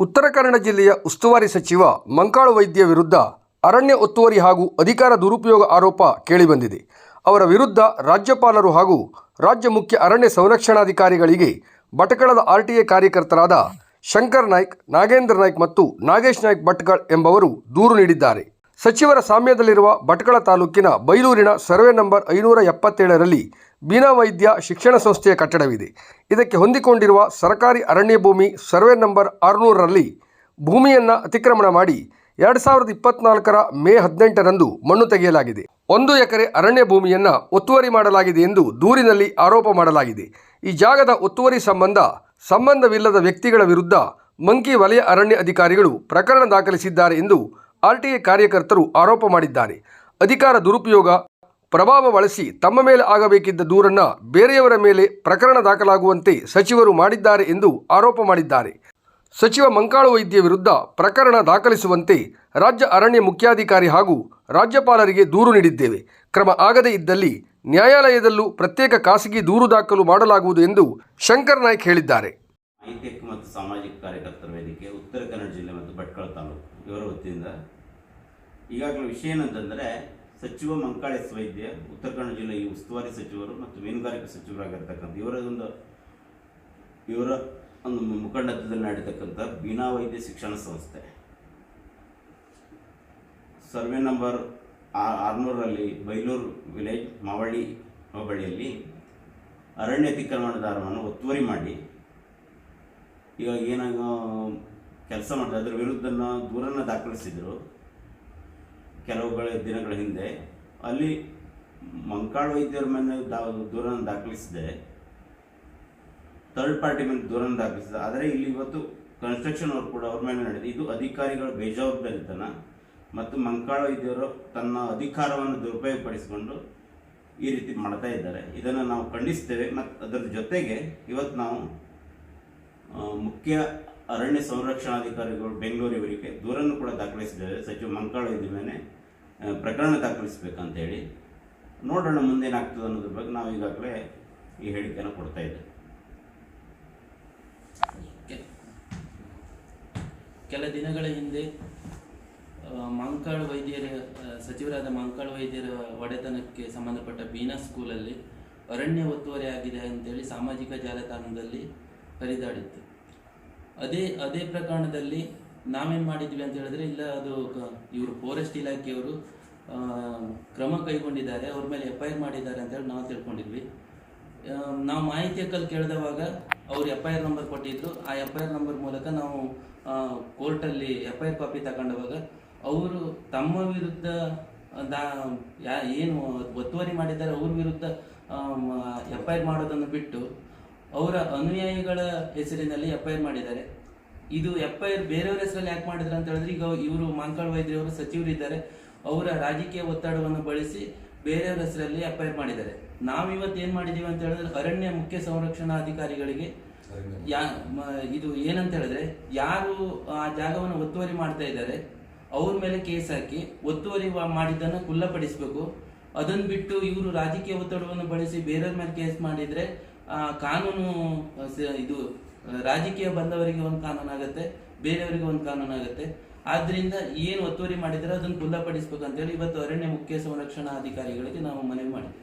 ಉತ್ತರ ಕನ್ನಡ ಜಿಲ್ಲೆಯ ಉಸ್ತುವಾರಿ ಸಚಿವ ಮಂಕಾಳು ವೈದ್ಯ ವಿರುದ್ಧ ಅರಣ್ಯ ಒತ್ತುವರಿ ಹಾಗೂ ಅಧಿಕಾರ ದುರುಪಯೋಗ ಆರೋಪ ಕೇಳಿಬಂದಿದೆ. ಅವರ ವಿರುದ್ಧ ರಾಜ್ಯಪಾಲರು ಹಾಗೂ ರಾಜ್ಯ ಮುಖ್ಯ ಅರಣ್ಯ ಸಂರಕ್ಷಣಾಧಿಕಾರಿಗಳಿಗೆ ಬಟಕಳದ ಆರ್ಟಿಎ ಕಾರ್ಯಕರ್ತರಾದ ಶಂಕರ್ ನಾಯ್ಕ್, ನಾಗೇಂದ್ರ ನಾಯ್ಕ್ ಮತ್ತು ನಾಗೇಶ್ ನಾಯ್ಕ್ ಭಟ್ಕಳ್ ಎಂಬವರು ದೂರು ನೀಡಿದ್ದಾರೆ. ಸಚಿವರ ಸಾಮ್ಯದಲ್ಲಿರುವ ಭಟ್ಕಳ ತಾಲೂಕಿನ ಬೈಲೂರಿನ ಸರ್ವೆ ನಂಬರ್ ಐನೂರ ಎಪ್ಪತ್ತೇಳರಲ್ಲಿ ಬೀನಾ ವೈದ್ಯ ಶಿಕ್ಷಣ ಸಂಸ್ಥೆಯ ಕಟ್ಟಡವಿದೆ. ಇದಕ್ಕೆ ಹೊಂದಿಕೊಂಡಿರುವ ಸರ್ಕಾರಿ ಅರಣ್ಯ ಭೂಮಿ ಸರ್ವೆ ನಂಬರ್ ಆರುನೂರರಲ್ಲಿ ಭೂಮಿಯನ್ನು ಅತಿಕ್ರಮಣ ಮಾಡಿ ಎರಡು ಸಾವಿರದ ಇಪ್ಪತ್ನಾಲ್ಕರ ಮೇ ಹದಿನೆಂಟರಂದು ಮಣ್ಣು ತೆಗೆಯಲಾಗಿದೆ. ಒಂದು ಎಕರೆ ಅರಣ್ಯ ಭೂಮಿಯನ್ನು ಒತ್ತುವರಿ ಮಾಡಲಾಗಿದೆ ಎಂದು ದೂರಿನಲ್ಲಿ ಆರೋಪ ಮಾಡಲಾಗಿದೆ. ಈ ಜಾಗದ ಒತ್ತುವರಿ ಸಂಬಂಧ ಸಂಬಂಧವಿಲ್ಲದ ವ್ಯಕ್ತಿಗಳ ವಿರುದ್ಧ ಮಂಕಿ ವಲಯ ಅರಣ್ಯ ಅಧಿಕಾರಿಗಳು ಪ್ರಕರಣ ದಾಖಲಿಸಿದ್ದಾರೆ ಎಂದು ಆರ್ಟಿಎ ಕಾರ್ಯಕರ್ತರು ಆರೋಪ ಮಾಡಿದ್ದಾರೆ. ಅಧಿಕಾರ ದುರುಪಯೋಗ, ಪ್ರಭಾವ ಬಳಸಿ ತಮ್ಮ ಮೇಲೆ ಆಗಬೇಕಿದ್ದ ದೂರನ್ನು ಬೇರೆಯವರ ಮೇಲೆ ಪ್ರಕರಣ ದಾಖಲಾಗುವಂತೆ ಸಚಿವರು ಮಾಡಿದ್ದಾರೆ ಎಂದು ಆರೋಪ ಮಾಡಿದ್ದಾರೆ. ಸಚಿವ ಮಂಕಾಳು ವೈದ್ಯ ವಿರುದ್ಧ ಪ್ರಕರಣ ದಾಖಲಿಸುವಂತೆ ರಾಜ್ಯ ಅರಣ್ಯ ಮುಖ್ಯಾಧಿಕಾರಿ ಹಾಗೂ ರಾಜ್ಯಪಾಲರಿಗೆ ದೂರು ನೀಡಿದ್ದೇವೆ. ಕ್ರಮ ಆಗದೇ ಇದ್ದಲ್ಲಿ ನ್ಯಾಯಾಲಯದಲ್ಲೂ ಪ್ರತ್ಯೇಕ ಖಾಸಗಿ ದೂರು ದಾಖಲು ಮಾಡಲಾಗುವುದು ಎಂದು ಶಂಕರ್ ನಾಯ್ಕ್ ಹೇಳಿದ್ದಾರೆ. ಸಾಮಾಜಿಕ ಕಾರ್ಯಕರ್ತರ ವೇದಿಕೆ ಉತ್ತರ ಕನ್ನಡ ಜಿಲ್ಲೆ ಮತ್ತು ಭಟ್ಕಳ ತಾಲೂಕು. ಇವರ ವತಿಯಿಂದ ಈಗಾಗಲೇ ವಿಷಯ ಏನಂತಂದರೆ, ಸಚಿವ ಮಂಕಾಳ ವೈದ್ಯ, ಉತ್ತರ ಕನ್ನಡ ಜಿಲ್ಲೆಯ ಉಸ್ತುವಾರಿ ಸಚಿವರು ಮತ್ತು ಮೀನುಗಾರಿಕೆ ಸಚಿವರಾಗಿರ್ತಕ್ಕಂಥ, ಇವರ ಒಂದು ಇವರ ಒಂದು ಮುಖಂಡತ್ವದಲ್ಲಿ ನಡೀತಕ್ಕಂಥ ಬೀನಾ ವೈದ್ಯ ಶಿಕ್ಷಣ ಸಂಸ್ಥೆ. ಸರ್ವೆ ನಂಬರ್ ಆ- ಆರ್ನೂರರಲ್ಲಿ ಬೈಲೂರು ವಿಲೇಜ್, ಮಾವಳ್ಳಿ ಹೋಬಳಿಯಲ್ಲಿ ಅರಣ್ಯ ಅತಿಕ್ರಮಣದಾರವನ್ನು ಒತ್ತುವರಿ ಮಾಡಿ. ಇವಾಗ ಏನಾಗ ಕೆಲಸ ಮಾಡಿದ್ರು ಅದರ ವಿರುದ್ಧ ದೂರನ್ನು ದಾಖಲಿಸಿದರು. ಕೆಲವುಗಳ ದಿನಗಳ ಹಿಂದೆ. ಅಲ್ಲಿ ಮಂಕಾಳು ವೈದ್ಯರ ಮೇಲೆ ದಾ, ದೂರನ್ನು ದಾಖಲಿಸಿದೆ. ಥರ್ಡ್ ಪಾರ್ಟಿ ಮೇಲೆ ದೂರನ್ನು ದಾಖಲಿಸಿದೆ. ಆದರೆ ಇಲ್ಲಿ ಇವತ್ತು ಕನ್ಸ್ಟ್ರಕ್ಷನ್ ವರ್ಕ್ ಕೂಡ ಅವ್ರ ಮೇಲೆ ನಡೆದಿದೆ. ಇದು ಅಧಿಕಾರಿಗಳ ಬೇಜವಾಬ್ದಾರಿತನ ಮತ್ತು ಮಂಕಾಳ ವೈದ್ಯರು ತನ್ನ ಅಧಿಕಾರವನ್ನು ದುರುಪಯೋಗಪಡಿಸಿಕೊಂಡು ಈ ರೀತಿ ಮಾಡ್ತಾ ಇದ್ದಾರೆ. ಇದನ್ನು ನಾವು ಖಂಡಿಸ್ತೇವೆ. ಮತ್ತು ಅದರ ಜೊತೆಗೆ ಇವತ್ತು ನಾವು ಮುಖ್ಯ ಅರಣ್ಯ ಸಂರಕ್ಷಣಾಧಿಕಾರಿಗಳು ಬೆಂಗಳೂರು ಇವರಿಗೆ ದೂರನ್ನು ಕೂಡ ದಾಖಲಿಸಿದ್ದಾರೆ. ಸಚಿವ ಮಂಕಾಳ ಇದ್ದ ಮೇಲೆ ಪ್ರಕರಣ ದಾಖಲಿಸಬೇಕಂತ ಹೇಳಿ ನೋಡೋಣ ಮುಂದೇನಾಗ್ತದೆ ಅನ್ನೋದ್ರ ಬಗ್ಗೆ ನಾವು ಈಗಾಗಲೇ ಈ ಹೇಳಿಕೆಯನ್ನು ಕೊಡ್ತಾ ಇದ್ದೇವೆ. ಕೆಲ ದಿನಗಳ ಹಿಂದೆ ಮಂಕಾಳು ವೈದ್ಯರ ಸಚಿವರಾದ ಮಂಕಾಳು ವೈದ್ಯರ ಒಡೆತನಕ್ಕೆ ಸಂಬಂಧಪಟ್ಟ ಬೀನಾ ಸ್ಕೂಲಲ್ಲಿ ಅರಣ್ಯ ಒತ್ತುವರಿ ಆಗಿದೆ ಅಂತೇಳಿ ಸಾಮಾಜಿಕ ಜಾಲತಾಣದಲ್ಲಿ ಹರಿದಾಡಿತ್ತು. ಅದೇ ಅದೇ ಪ್ರಕರಣದಲ್ಲಿ ನಾವೇನು ಮಾಡಿದ್ವಿ ಅಂತ ಹೇಳಿದ್ರೆ, ಇಲ್ಲ, ಅದು ಇವರು ಫಾರೆಸ್ಟ್ ಇಲಾಖೆಯವರು ಕ್ರಮ ಕೈಗೊಂಡಿದ್ದಾರೆ, ಅವ್ರ ಮೇಲೆ ಎಫ್ ಆರ್ ಮಾಡಿದ್ದಾರೆ ಅಂತೇಳಿ ನಾವು ತಿಳ್ಕೊಂಡಿದ್ವಿ. ನಾವು ಮಾಹಿತಿ ಹಕ್ಕಲ್ಲಿ ಕೇಳಿದವಾಗ ಅವ್ರು ಎಫ್ ಐ ನಂಬರ್ ಕೊಟ್ಟಿದ್ರು. ಆ ಎಫ್ ಐ ನಂಬರ್ ಮೂಲಕ ನಾವು ಕೋರ್ಟಲ್ಲಿ ಎಫ್ ಐ ಕಾಪಿ ತಗೊಂಡವಾಗ ಅವರು ತಮ್ಮ ವಿರುದ್ಧ ಏನು ಒತ್ತುವರಿ ಮಾಡಿದ್ದಾರೆ, ಅವ್ರ ವಿರುದ್ಧ ಎಫ್ ಐ ಆರ್ ಮಾಡೋದನ್ನು ಬಿಟ್ಟು ಅವರ ಅನುಯಾಯಿಗಳ ಹೆಸರಿನಲ್ಲಿ ಎಫ್ ಐ ಆರ್ ಮಾಡಿದ್ದಾರೆ. ಇದು ಎಫ್ ಐ ಆರ್ ಬೇರೆಯವ್ರ ಹೆಸರಲ್ಲಿ ಯಾಕೆ ಮಾಡಿದ್ರು ಅಂತ ಹೇಳಿದ್ರೆ ಈಗ ಇವರು ಮಾಂಕಾಳ್ ವೈದ್ಯರವರು ಸಚಿವರಿದ್ದಾರೆ ಅವರ ರಾಜಕೀಯ ಒತ್ತಡವನ್ನು ಬಳಸಿ ಬೇರೆಯವ್ರ ಹೆಸರಲ್ಲಿ ಎಫ್ ಐ ಆರ್ ಮಾಡಿದ್ದಾರೆ ನಾವಿವತ್ತು ಏನು ಮಾಡಿದೀವಿ ಅಂತ ಹೇಳಿದ್ರೆ ಅರಣ್ಯ ಮುಖ್ಯ ಸಂರಕ್ಷಣಾಧಿಕಾರಿಗಳಿಗೆ ಯಾ ಮ- ಇದು ಏನಂತ ಹೇಳಿದ್ರೆ ಯಾರು ಆ ಜಾಗವನ್ನು ಒತ್ತುವರಿ ಮಾಡ್ತಾ ಇದ್ದಾರೆ ಅವ್ರ ಮೇಲೆ ಕೇಸ್ ಹಾಕಿ ಒತ್ತುವರಿ ಮಾಡಿದ್ದನ್ನು ಖುಲ್ಲಪಡಿಸಬೇಕು. ಅದನ್ನು ಬಿಟ್ಟು ಇವರು ರಾಜಕೀಯ ಒತ್ತಡವನ್ನು ಬಳಸಿ ಬೇರೆಯವ್ರ ಮೇಲೆ ಕೇಸ್ ಮಾಡಿದ್ರೆ ಕಾನೂನು ಇದು ರಾಜಕೀಯ ಬಂದವರಿಗೆ ಒಂದು ಕಾನೂನು ಆಗುತ್ತೆ, ಬೇರೆಯವರಿಗೆ ಒಂದು ಕಾನೂನು ಆಗುತ್ತೆ. ಆದ್ರಿಂದ ಏನು ಒತ್ತುವರಿ ಮಾಡಿದರೆ ಅದನ್ನು ಖುಲ್ಲಪಡಿಸ್ಬೇಕು ಅಂತೇಳಿ ಇವತ್ತು ಅರಣ್ಯ ಮುಖ್ಯ ಸಂರಕ್ಷಣಾ ಅಧಿಕಾರಿಗಳಿಗೆ ನಾವು ಮನವಿ ಮಾಡಿದ್ವಿ.